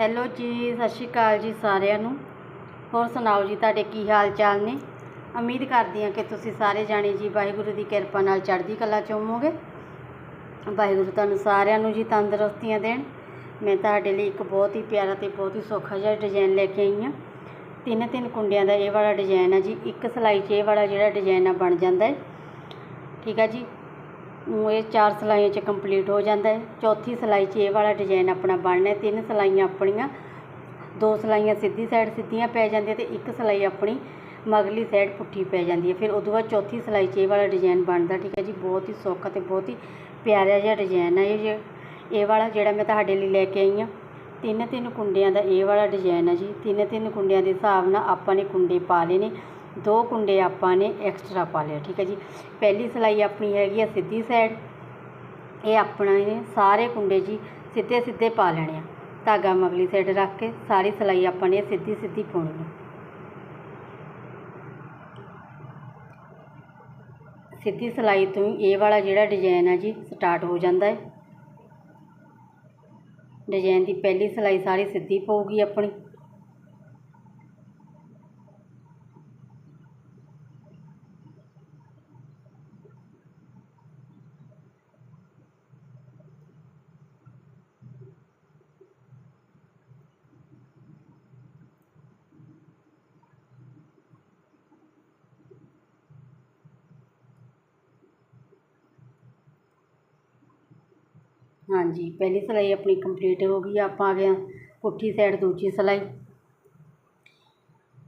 Hello ਜੀ, ਸਤਿ ਸ਼੍ਰੀ ਅਕਾਲ ਜੀ ਸਾਰਿਆਂ ਨੂੰ। ਹੋਰ ਸੁਣਾਓ ਜੀ, ਤੁਹਾਡੇ ਕੀ ਹਾਲ ਚਾਲ ਨੇ? ਉਮੀਦ ਕਰਦੀ ਹਾਂ ਕਿ ਤੁਸੀਂ ਸਾਰੇ ਜਾਣੇ ਜੀ ਵਾਹਿਗੁਰੂ ਦੀ ਕਿਰਪਾ ਨਾਲ ਚੜ੍ਹਦੀ ਕਲਾ ਚ ਹੋਵੋਗੇ। ਵਾਹਿਗੁਰੂ ਤੁਹਾਨੂੰ ਸਾਰਿਆਂ ਨੂੰ ਜੀ ਤੰਦਰੁਸਤੀਆਂ ਦੇਣ। ਮੈਂ ਤੁਹਾਡੇ ਲਈ ਇੱਕ ਬਹੁਤ ਹੀ ਪਿਆਰਾ ਤੇ ਬਹੁਤ ਹੀ ਸੌਖਾ ਜਿਹਾ ਡਿਜ਼ਾਈਨ ਲੈ ਕੇ ਆਈ ਹਾਂ। ਤਿੰਨ ਤਿੰਨ ਕੁੰਡਿਆਂ ਦਾ ਇਹ ਵਾਲਾ ਡਿਜ਼ਾਈਨ ਹੈ ਜੀ, ਇੱਕ ਸਿਲਾਈ 'ਚ ਇਹ ਵਾਲਾ ਜਿਹੜਾ ਡਿਜ਼ਾਈਨ ਆ ਬਣ ਜਾਂਦਾ ਹੈ। ਠੀਕ ਹੈ ਜੀ ਊਂ ਇਹ ਚਾਰ ਸਿਲਾਈਆਂ 'ਚ ਕੰਪਲੀਟ ਹੋ ਜਾਂਦਾ ਹੈ। ਚੌਥੀ ਸਿਲਾਈ 'ਚ ਇਹ ਵਾਲਾ ਡਿਜ਼ਾਈਨ ਆਪਣਾ ਬਣਨਾ ਤਿੰਨ ਸਿਲਾਈਆਂ ਆਪਣੀਆਂ, ਦੋ ਸਿਲਾਈਆਂ ਸਿੱਧੀ ਸਾਈਡ ਸਿੱਧੀਆਂ ਪੈ ਜਾਂਦੀਆਂ ਤੇ ਇੱਕ ਸਿਲਾਈ ਆਪਣੀ ਮਗਲੀ ਸਾਈਡ ਪੁੱਠੀ ਪੈ ਜਾਂਦੀ ਹੈ। ਫਿਰ ਉਦੋਂ ਬਾਅਦ ਚੌਥੀ ਸਿਲਾਈ 'ਚ ਇਹ ਵਾਲਾ ਡਿਜ਼ਾਈਨ ਬਣਦਾ, ਠੀਕ ਹੈ ਜੀ। ਬਹੁਤ ਹੀ ਸੌਖਾ ਤੇ ਬਹੁਤ ਹੀ ਪਿਆਰਾ ਜਿਹਾ ਡਿਜ਼ਾਈਨ ਹੈ ਇਹ ਜੇ ਇਹ ਵਾਲਾ ਜਿਹੜਾ ਮੈਂ ਤੁਹਾਡੇ ਲਈ ਲੈ ਕੇ ਆਈ ਹਾਂ। ਤਿੰਨ ਤਿੰਨ ਕੁੰਡਿਆਂ ਦਾ ਇਹ ਵਾਲਾ ਡਿਜ਼ਾਈਨ ਹੈ ਜੀ। ਤਿੰਨ ਤਿੰਨ ਕੁੰਡਿਆਂ ਦੇ ਹਿਸਾਬ ਨਾਲ ਆਪਾਂ ਨੇ ਕੁੰਡੇ ਪਾ ਲਏ ਨੇ। ਦੋ ਕੁੰਡੇ ਆਪਾਂ ਨੇ ਐਕਸਟਰਾ ਪਾ ਲਿਆ ਠੀਕ ਹੈ ਜੀ। ਪਹਿਲੀ ਸਿਲਾਈ ਆਪਣੀ ਹੈਗੀ ਆ ਸਿੱਧੀ ਸਾਈਡ ਇਹ ਆਪਣਾ ਨੇ ਸਾਰੇ ਕੁੰਡੇ ਜੀ ਸਿੱਧੇ ਸਿੱਧੇ ਪਾ ਲੈਣੇ ਆ। ਧਾਗਾ ਮਗਲੀ ਸਾਈਡ ਰੱਖ ਕੇ ਸਾਰੀ ਸਿਲਾਈ ਆਪਾਂ ਨੇ ਸਿੱਧੀ ਸਿੱਧੀ ਪਾਉਣੀ ਆ। ਸਿੱਧੀ ਸਿਲਾਈ ਤੋਂ ਹੀ ਇਹ ਵਾਲਾ ਜਿਹੜਾ ਡਿਜ਼ਾਈਨ ਹੈ ਜੀ ਸਟਾਰਟ ਹੋ ਜਾਂਦਾ ਹੈ। ਡਿਜ਼ਾਈਨ ਦੀ ਪਹਿਲੀ ਸਿਲਾਈ ਸਾਰੀ ਸਿੱਧੀ ਪਊਗੀ ਆਪਣੀ। ਹਾਂਜੀ, ਪਹਿਲੀ ਸਿਲਾਈ ਆਪਣੀ ਕੰਪਲੀਟ ਹੋ ਗਈ, ਆਪਾਂ ਆ ਗਏ ਹਾਂ ਪੁੱਠੀ ਸਾਈਡ ਦੂਜੀ ਸਿਲਾਈ।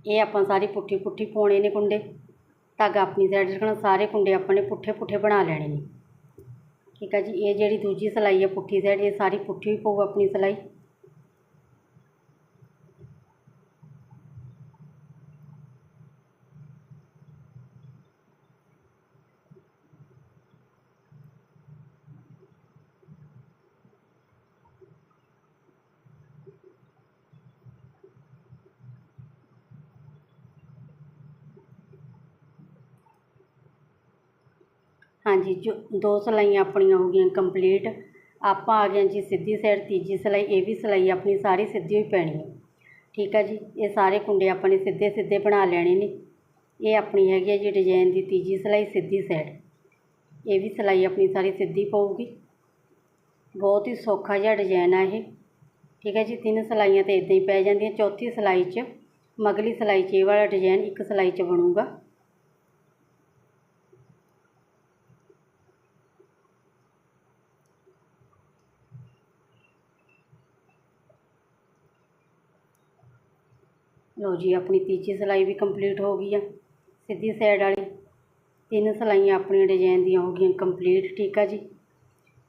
ਇਹ ਆਪਾਂ ਸਾਰੀ ਪੁੱਠੀ ਪੁੱਠੀ ਪਾਉਣੇ ਨੇ ਕੁੰਡੇ। ਧਾਗਾ ਆਪਣੀ ਸਾਈਡ ਰੱਖਣਾ, ਸਾਰੇ ਕੁੰਡੇ ਆਪਾਂ ਨੇ ਪੁੱਠੇ ਪੁੱਠੇ ਬਣਾ ਲੈਣੇ ਨੇ। ਠੀਕ ਹੈ ਜੀ, ਇਹ ਜਿਹੜੀ ਦੂਜੀ ਸਿਲਾਈ ਹੈ ਪੁੱਠੀ ਸਾਈਡ ਇਹ ਸਾਰੀ ਪੁੱਠੀ ਪਊ ਆਪਣੀ ਸਿਲਾਈ। ਹਾਂਜੀ, ਜੋ ਦੋ ਸਿਲਾਈਆਂ ਆਪਣੀਆਂ ਹੋ ਗਈਆਂ ਕੰਪਲੀਟ ਆਪਾਂ ਆ ਗਏ ਜੀ ਸਿੱਧੀ ਸਾਈਡ ਤੀਜੀ ਸਿਲਾਈ, ਇਹ ਵੀ ਸਿਲਾਈ ਆਪਣੀ ਸਾਰੀ ਸਿੱਧੀ ਹੋਈ ਪੈਣੀ ਹੈ। ਠੀਕ ਹੈ ਜੀ, ਇਹ ਸਾਰੇ ਕੁੰਡੇ ਆਪਾਂ ਨੇ ਸਿੱਧੇ ਸਿੱਧੇ ਬਣਾ ਲੈਣੇ ਨੇ। ਇਹ ਆਪਣੀ ਹੈਗੀ ਹੈ ਜੀ ਡਿਜ਼ਾਈਨ ਦੀ ਤੀਜੀ ਸਿਲਾਈ ਸਿੱਧੀ ਸਾਈਡ ਇਹ ਵੀ ਸਿਲਾਈ ਆਪਣੀ ਸਾਰੀ ਸਿੱਧੀ ਪਊਗੀ। ਬਹੁਤ ਹੀ ਸੌਖਾ ਜਿਹਾ ਡਿਜ਼ਾਈਨ ਆ ਇਹ। ਠੀਕ ਹੈ ਜੀ, ਤਿੰਨ ਸਿਲਾਈਆਂ ਤਾਂ ਇਦਾਂ ਹੀ ਪੈ ਜਾਂਦੀਆਂ। ਚੌਥੀ ਸਿਲਾਈ 'ਚ ਮਗਲੀ ਸਿਲਾਈ 'ਚ ਇਹ ਵਾਲਾ ਡਿਜ਼ਾਈਨ ਇੱਕ ਸਿਲਾਈ 'ਚ ਬਣੂਗਾ। ਲਓ ਜੀ, ਆਪਣੀ ਤੀਜੀ ਸਿਲਾਈ ਵੀ ਕੰਪਲੀਟ ਹੋ ਗਈ ਆ, ਸਿੱਧੀ ਸਾਈਡ ਵਾਲੀ। ਤਿੰਨ ਸਿਲਾਈਆਂ ਆਪਣੀਆਂ ਡਿਜ਼ਾਈਨ ਦੀਆਂ ਹੋ ਗਈਆਂ ਕੰਪਲੀਟ ਠੀਕ ਆ ਜੀ?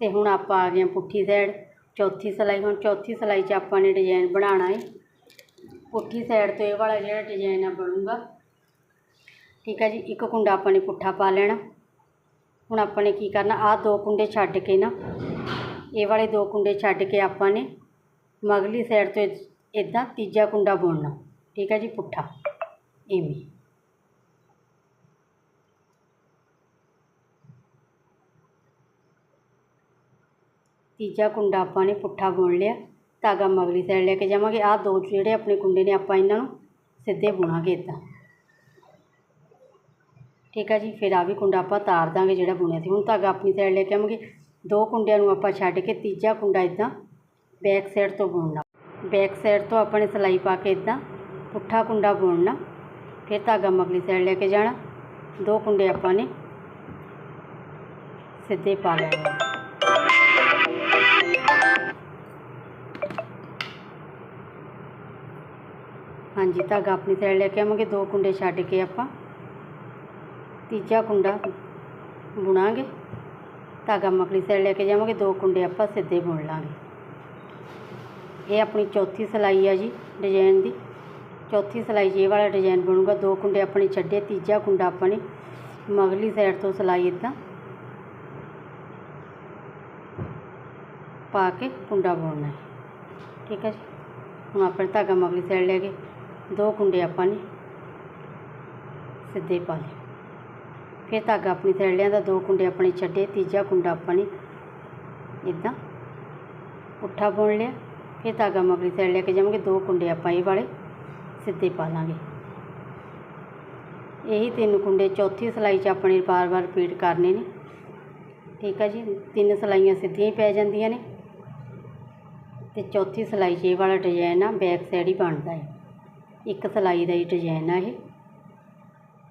ਤੇ ਹੁਣ ਆਪਾਂ ਆ ਗਏ ਹਾਂ ਪੁੱਠੀ ਸਾਈਡ ਚੌਥੀ ਸਿਲਾਈ, ਹੁਣ ਚੌਥੀ ਸਿਲਾਈ 'ਚ ਆਪਾਂ ਨੇ ਡਿਜ਼ਾਈਨ ਬਣਾਉਣਾ ਹੈ ਪੁੱਠੀ ਸਾਈਡ ਤੋਂ ਇਹ ਵਾਲਾ ਜਿਹੜਾ ਡਿਜ਼ਾਈਨ ਆ ਬਣੂਗਾ। ਠੀਕ ਆ ਜੀ, ਇੱਕ ਕੁੰਡਾ ਆਪਾਂ ਨੇ ਪੁੱਠਾ ਪਾ ਲੈਣਾ। ਹੁਣ ਆਪਾਂ ਨੇ ਕੀ ਕਰਨਾ, ਆਹ ਦੋ ਕੁੰਡੇ ਛੱਡ ਕੇ ਨਾ, ਇਹ ਵਾਲੇ ਦੋ ਕੁੰਡੇ ਛੱਡ ਕੇ ਆਪਾਂ ਨੇ ਮਗਲੀ ਸਾਈਡ ਤੋਂ ਇਦਾਂ ਤੀਜਾ ਕੁੰਡਾ ਬੁਣਨਾ। ਠੀਕ ਹੈ ਜੀ, ਪੁੱਠਾ। ਇਵੇਂ ਤੀਜਾ ਕੁੰਡਾ ਆਪਾਂ ਨੇ ਪੁੱਠਾ ਬੁਣ ਲਿਆ। ਧਾਗਾ ਮਗਲੀ ਸਾਈਡ ਲੈ ਕੇ ਜਾਵਾਂਗੇ। ਆਹ ਦੋ ਜਿਹੜੇ ਆਪਣੇ ਕੁੰਡੇ ਨੇ, ਆਪਾਂ ਇਹਨਾਂ ਨੂੰ ਸਿੱਧੇ ਬੁਣਾਂਗੇ ਇਦਾਂ। ਠੀਕ ਹੈ ਜੀ, ਫਿਰ ਆ ਵੀ ਕੁੰਡਾ ਆਪਾਂ ਤਾਰ ਦਾਂਗੇ ਜਿਹੜਾ ਬੁਣਿਆ ਸੀ। ਹੁਣ ਧਾਗਾ ਆਪਣੀ ਸਾਈਡ ਲੈ ਕੇ ਆਵਾਂਗੇ। ਦੋ ਕੁੰਡਿਆਂ ਨੂੰ ਆਪਾਂ ਛੱਡ ਕੇ ਤੀਜਾ ਕੁੰਡਾ ਇਦਾਂ ਬੈਕ ਸਾਈਡ ਤੋਂ ਬੁਣਨਾ। ਬੈਕ ਸਾਈਡ ਤੋਂ ਆਪਾਂ ਨੇ ਸਿਲਾਈ ਪਾ ਕੇ ਇਦਾਂ ਪੁੱਠਾ ਕੁੰਡਾ ਬੁਣਨਾ, ਫਿਰ ਧਾਗਾ ਮਗਲੀ ਸਾਈਡ ਲੈ ਕੇ ਜਾਣਾ, ਦੋ ਕੁੰਡੇ ਆਪਾਂ ਨੇ ਸਿੱਧੇ ਪਾ ਲੈਣੇ ਹਾਂਜੀ, ਧਾਗਾ ਆਪਣੀ ਸਾਈਡ ਲੈ ਕੇ ਆਵਾਂਗੇ, ਦੋ ਕੁੰਡੇ ਛੱਡ ਕੇ ਆਪਾਂ ਤੀਜਾ ਕੁੰਡਾ ਬੁਣਾਂਗੇ। ਧਾਗਾ ਮਗਲੀ ਸਾਈਡ ਲੈ ਕੇ ਜਾਵਾਂਗੇ, ਦੋ ਕੁੰਡੇ ਆਪਾਂ ਸਿੱਧੇ ਬੁਣ ਲਾਂਗੇ। ਇਹ ਆਪਣੀ ਚੌਥੀ ਸਿਲਾਈ ਆ ਜੀ ਡਿਜ਼ਾਈਨ ਦੀ। ਚੌਥੀ ਸਿਲਾਈ 'ਚ ਇਹ ਵਾਲਾ ਡਿਜ਼ਾਈਨ ਬਣੂਗਾ। ਦੋ ਕੁੰਡੇ ਆਪਣੇ ਛੱਡੇ, ਤੀਜਾ ਕੁੰਡਾ ਆਪਾਂ ਨੇ ਮਗਲੀ ਸਾਈਡ ਤੋਂ ਸਿਲਾਈ ਇਦਾਂ ਪਾ ਕੇ ਕੁੰਡਾ ਬੁਣਨਾ ਹੈ। ਠੀਕ ਹੈ ਜੀ? ਹੁਣ ਆਪਣੇ ਧਾਗਾ ਮਗਲੀ ਸਾਈਡ ਲੈ ਕੇ ਦੋ ਕੁੰਡੇ ਆਪਾਂ ਨੇ ਸਿੱਧੇ ਪਾ ਲਏ। ਫਿਰ ਧਾਗਾ ਆਪਣੀ ਸਾਈਡ ਲਿਆਂਦਾ, ਦੋ ਕੁੰਡੇ ਆਪਣੇ ਛੱਡੇ, ਤੀਜਾ ਕੁੰਡਾ ਆਪਾਂ ਨੇ ਇਦਾਂ ਪੁੱਠਾ ਬੁਣ ਲਿਆ। ਫਿਰ ਧਾਗਾ ਮਗਲੀ ਸਾਈਡ ਲੈ ਕੇ ਜਾਵਾਂਗੇ। ਦੋ ਕੁੰਡੇ ਆਪਾਂ ਇਹ ਵਾਲੇ ਸਿੱਧੇ ਪਾ ਲਾਂਗੇ। ਇਹੀ ਤਿੰਨ ਕੁੰਡੇ, ਚੌਥੀ ਸਿਲਾਈ 'ਚ ਆਪਣੇ ਵਾਰ-ਵਾਰ ਰਿਪੀਟ ਕਰਨੇ ਨੇ। ਠੀਕ ਆ ਜੀ, ਤਿੰਨ ਸਿਲਾਈਆਂ ਸਿੱਧੀਆਂ ਹੀ ਪੈ ਜਾਂਦੀਆਂ ਨੇ। ਤੇ ਚੌਥੀ ਸਿਲਾਈ 'ਚ ਇਹ ਵਾਲਾ ਡਿਜ਼ਾਈਨ ਆ ਬੈਕ ਸਾਈਡ ਹੀ ਬਣਦਾ ਹੈ। ਇੱਕ ਸਿਲਾਈ ਦਾ ਹੀ ਡਿਜ਼ਾਈਨ ਆ ਇਹ।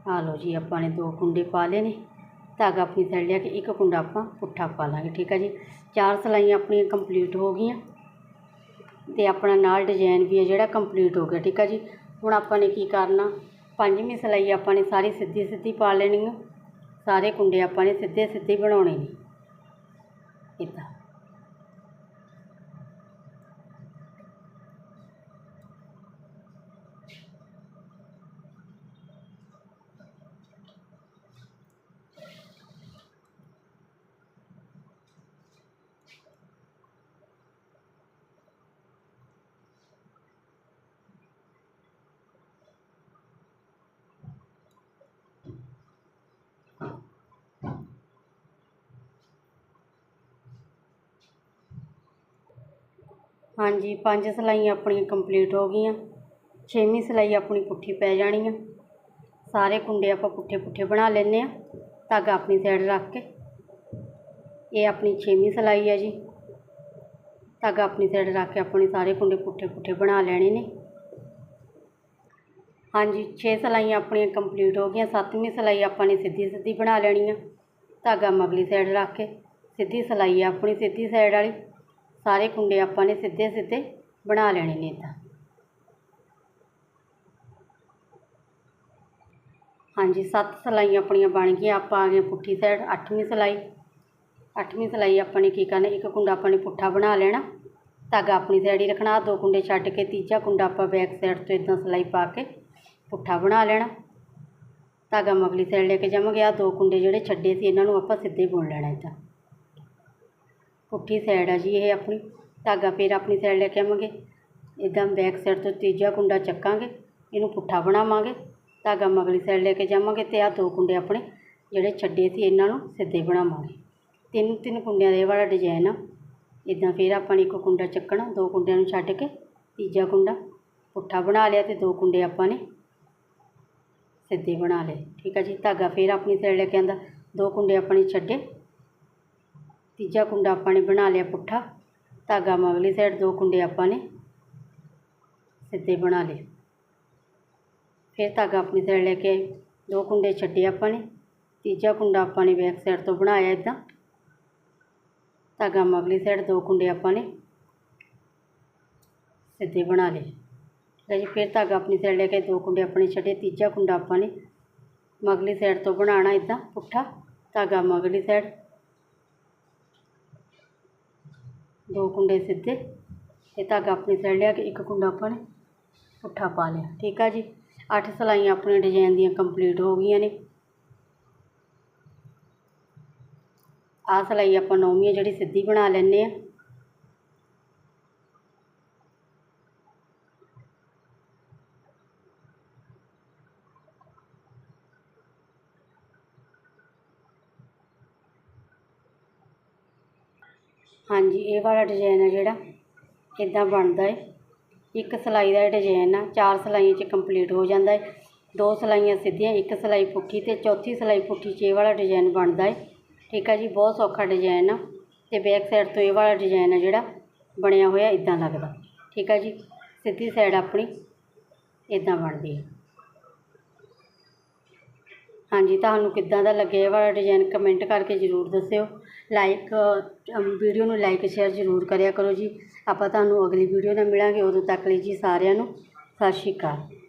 ਆ ਲਓ ਜੀ, ਆਪਾਂ ਨੇ ਦੋ ਕੁੰਡੇ ਪਾ ਲਏ ਨੇ। ਧਾਗਾ ਆਪਣੀ ਸਾਈਡ ਲਿਆ ਕੇ ਇੱਕ ਕੁੰਡਾ ਆਪਾਂ ਪੁੱਠਾ ਪਾ ਲਾਂਗੇ। ਠੀਕ ਆ ਜੀ, ਚਾਰ ਸਿਲਾਈਆਂ ਆਪਣੀਆਂ ਕੰਪਲੀਟ ਹੋ ਗਈਆਂ। ਅਤੇ ਆਪਣਾ ਨਾਲ ਡਿਜ਼ਾਇਨ ਵੀ ਹੈ ਜਿਹੜਾ ਕੰਪਲੀਟ ਹੋ ਗਿਆ, ਠੀਕ ਆ ਜੀ? ਹੁਣ ਆਪਾਂ ਨੇ ਕੀ ਕਰਨਾ? ਪੰਜਵੀਂ ਸਿਲਾਈ ਆਪਾਂ ਨੇ ਸਾਰੀ ਸਿੱਧੀ ਸਿੱਧੀ ਪਾ ਲੈਣੀ ਆ। ਸਾਰੇ ਕੁੰਡੇ ਆਪਾਂ ਨੇ ਸਿੱਧੇ ਸਿੱਧੇ ਬਣਾਉਣੇ ਨੇ। ਇੱਦਾਂ ਹਾਂਜੀ, ਪੰਜ ਸਿਲਾਈਆਂ ਆਪਣੀਆਂ ਕੰਪਲੀਟ ਹੋ ਗਈਆਂ। ਛੇਵੀਂ ਸਿਲਾਈ ਆਪਣੀ ਪੁੱਠੀ ਪੈ ਜਾਣੀ ਆ। ਸਾਰੇ ਕੁੰਡੇ ਆਪਾਂ ਪੁੱਠੇ ਪੁੱਠੇ ਬਣਾ ਲੈਂਦੇ ਆ। ਧਾਗਾ ਆਪਣੀ ਸਾਈਡ ਰੱਖ ਕੇ। ਇਹ ਆਪਣੀ ਛੇਵੀਂ ਸਿਲਾਈ ਹੈ ਜੀ। ਧਾਗਾ ਆਪਣੀ ਸਾਈਡ ਰੱਖ ਕੇ ਆਪਣੇ ਸਾਰੇ ਕੁੰਡੇ ਪੁੱਠੇ ਪੁੱਠੇ ਬਣਾ ਲੈਣੇ ਨੇ। ਹਾਂਜੀ 6 ਸਿਲਾਈਆਂ ਆਪਣੀਆਂ ਕੰਪਲੀਟ ਹੋ ਗਈਆਂ। ਸੱਤਵੀਂ ਸਿਲਾਈ ਆਪਾਂ ਨੇ ਸਿੱਧੀ ਸਿੱਧੀ ਬਣਾ ਲੈਣੀ ਆ। ਧਾਗਾ ਮਗਲੀ ਸਾਈਡ ਰੱਖ ਕੇ। ਸਿੱਧੀ ਸਿਲਾਈ ਆ ਆਪਣੀ ਸਿੱਧੀ ਸਾਈਡ ਵਾਲੀ। ਸਾਰੇ ਕੁੰਡੇ ਆਪਾਂ ਨੇ ਸਿੱਧੇ ਸਿੱਧੇ ਬਣਾ ਲੈਣੇ ਨੇ ਇੱਦਾਂ। ਹਾਂਜੀ, ਸੱਤ ਸਿਲਾਈਆਂ ਆਪਣੀਆਂ ਬਣ ਗਈਆਂ। ਆਪਾਂ ਆ ਗਏ ਪੁੱਠੀ ਸਾਈਡ ਅੱਠਵੀਂ ਸਿਲਾਈ। ਅੱਠਵੀਂ ਸਿਲਾਈ ਆਪਾਂ ਨੇ ਕੀ ਕਰਨਾ, ਇੱਕ ਕੁੰਡਾ ਆਪਾਂ ਨੇ ਪੁੱਠਾ ਬਣਾ ਲੈਣਾ। ਧਾਗਾ ਆਪਣੀ ਸਾਈਡ ਹੀ ਰੱਖਣਾ, ਦੋ ਕੁੰਡੇ ਛੱਡ ਕੇ ਤੀਜਾ ਕੁੰਡਾ ਆਪਾਂ ਬੈਕ ਸਾਈਡ ਤੋਂ ਇਦਾਂ ਸਿਲਾਈ ਪਾ ਕੇ ਪੁੱਠਾ ਬਣਾ ਲੈਣਾ। ਧਾਗਾ ਮਗਲੀ ਸਾਈਡ ਲੈ ਕੇ ਜਾਵਾਂਗੇ ਗਿਆ, ਦੋ ਕੁੰਡੇ ਜਿਹੜੇ ਛੱਡੇ ਸੀ, ਇਹਨਾਂ ਨੂੰ ਆਪਾਂ ਸਿੱਧੇ ਬੁਣ ਲੈਣਾ ਇੱਦਾਂ। ਪੁੱਠੀ ਸਾਈਡ ਆ ਜੀ, ਇਹ ਆਪਣੀ, ਧਾਗਾ ਫਿਰ ਆਪਣੀ ਸਾਈਡ ਲੈ ਕੇ ਆਵਾਂਗੇ। ਇਦਾਂ ਬੈਕ ਸਾਈਡ ਤੋਂ ਤੀਜਾ ਕੁੰਡਾ ਚੱਕਾਂਗੇ, ਇਹਨੂੰ ਪੁੱਠਾ ਬਣਾਵਾਂਗੇ। ਧਾਗਾ ਮਗਲੀ ਸਾਈਡ ਲੈ ਕੇ ਜਾਵਾਂਗੇ ਤੇ ਆ ਦੋ ਕੁੰਡੇ ਆਪਣੇ ਜਿਹੜੇ ਛੱਡੇ ਸੀ, ਇਹਨਾਂ ਨੂੰ ਸਿੱਧੇ ਬਣਾਵਾਂਗੇ। ਤਿੰਨ ਤਿੰਨ ਕੁੰਡਿਆਂ ਦਾ ਇਹ ਵਾਲਾ ਡਿਜ਼ਾਈਨ ਆ। ਇਦਾਂ ਫਿਰ ਆਪਾਂ ਨੇ ਇੱਕ ਕੁੰਡਾ ਚੱਕਣਾ, ਦੋ ਕੁੰਡਿਆਂ ਨੂੰ ਛੱਡ ਕੇ ਤੀਜਾ ਕੁੰਡਾ ਪੁੱਠਾ ਬਣਾ ਲਿਆ ਤੇ ਦੋ ਕੁੰਡੇ ਆਪਾਂ ਨੇ ਸਿੱਧੇ ਬਣਾ ਲਏ। ਠੀਕ ਆ ਜੀ, ਧਾਗਾ ਫਿਰ ਆਪਣੀ ਸਾਈਡ ਲੈ ਕੇ ਆਂਦਾ, ਦੋ ਕੁੰਡੇ ਆਪਣੇ ਛੱਡੇ। ਤੀਜਾ ਕੁੰਡਾ ਆਪਾਂ ਨੇ ਬਣਾ ਲਿਆ ਪੁੱਠਾ। ਧਾਗਾ ਮਗਲੀ ਸਾਈਡ ਦੋ ਕੁੰਡੇ ਆਪਾਂ ਨੇ ਸਿੱਧੇ ਬਣਾ ਲਏ। ਫਿਰ ਧਾਗਾ ਆਪਣੀ ਸਾਈਡ ਲੈ ਕੇ ਆਏ ਦੋ ਕੁੰਡੇ ਛੱਡੇ ਆਪਾਂ ਨੇ। ਤੀਜਾ ਕੁੰਡਾ ਆਪਾਂ ਨੇ ਬੈਕ ਸਾਈਡ ਤੋਂ ਬਣਾਇਆ ਇਦਾਂ ਧਾਗਾ ਮਗਲੀ ਸਾਈਡ ਦੋ ਕੁੰਡੇ ਆਪਾਂ ਨੇ ਸਿੱਧੇ ਬਣਾ ਲਏ। ਠੀਕ ਹੈ ਜੀ, ਫਿਰ ਧਾਗਾ ਆਪਣੀ ਸਾਈਡ ਲੈ ਕੇ ਦੋ ਕੁੰਡੇ ਆਪਣੇ ਛੱਡੇ। ਤੀਜਾ ਕੁੰਡਾ ਆਪਾਂ ਨੇ ਮਗਲੀ ਸਾਈਡ ਤੋਂ ਬਣਾਉਣਾ ਇਦਾਂ ਪੁੱਠਾ। ਧਾਗਾ ਮਗਲੀ ਸਾਈਡ ਦੋ ਕੁੰਡੇ ਸਿੱਧੇ ਤੇ ਧਾਗਾ ਆਪਣੀ ਸਾਈਡ ਲਿਆ ਕੇ ਇੱਕ ਕੁੰਡਾ ਆਪਾਂ ਨੇ ਪੁੱਠਾ ਪਾ ਲਿਆ। ਠੀਕ ਆ ਜੀ? ਅੱਠ ਸਿਲਾਈਆਂ ਆਪਣੇ ਡਿਜ਼ਾਈਨ ਦੀਆਂ ਕੰਪਲੀਟ ਹੋ ਗਈਆਂ ਨੇ। ਆਹ ਸਿਲਾਈ ਆਪਾਂ ਨੌਵੀਂ ਜਿਹੜੀ ਸਿੱਧੀ ਬਣਾ ਲੈਂਦੇ ਆ। ਹਾਂਜੀ, ਇਹ ਵਾਲਾ ਡਿਜ਼ਾਈਨ ਹੈ ਜਿਹੜਾ। ਇੱਦਾਂ ਬਣਦਾ ਏ? ਇੱਕ ਸਿਲਾਈ ਦਾ ਡਿਜ਼ਾਈਨ ਆ, ਚਾਰ ਸਿਲਾਈਆਂ 'ਚ ਕੰਪਲੀਟ ਹੋ ਜਾਂਦਾ ਹੈ ਦੋ ਸਿਲਾਈਆਂ ਸਿੱਧੀਆਂ, ਇੱਕ ਸਿਲਾਈ ਪੁੱਠੀ ਤੇ ਚੌਥੀ ਸਿਲਾਈ ਪੁੱਠੀ 'ਚ ਇਹ ਵਾਲਾ ਡਿਜ਼ਾਈਨ ਬਣਦਾ ਏ। ਠੀਕ ਆ ਜੀ, ਬਹੁਤ ਸੌਖਾ ਡਿਜ਼ਾਈਨ ਆ। ਤੇ ਬੈਕ ਸਾਈਡ ਤੋਂ ਇਹ ਵਾਲਾ ਡਿਜ਼ਾਈਨ ਆ ਜਿਹੜਾ, ਬਣਿਆ ਹੋਇਆ ਇਦਾਂ ਲੱਗਦਾ। ਠੀਕ ਆ ਜੀ, ਸਿੱਧੀ ਸਾਈਡ ਆਪਣੀ ਇਦਾਂ ਬਣਦੀ ਹੈ ਹਾਂਜੀ, ਤੁਹਾਨੂੰ ਕਿੱਦਾਂ ਦਾ ਲੱਗਿਆ ਇਹ ਵਾਲਾ ਡਿਜ਼ਾਈਨ ਕਮੈਂਟ ਕਰਕੇ ਜ਼ਰੂਰ ਦੱਸਿਓ। ਲਾਈਕ ਵੀਡੀਓ ਨੂੰ ਲਾਈਕ ਸ਼ੇਅਰ ਜ਼ਰੂਰ ਕਰਿਆ ਕਰੋ ਜੀ। ਆਪਾਂ ਤੁਹਾਨੂੰ ਅਗਲੀ ਵੀਡੀਓ ਨਾਲ ਮਿਲਾਂਗੇ। ਉਦੋਂ ਤੱਕ ਲਈ ਜੀ ਸਾਰਿਆਂ ਨੂੰ, ਸਤਿ ਸ਼੍ਰੀ ਅਕਾਲ।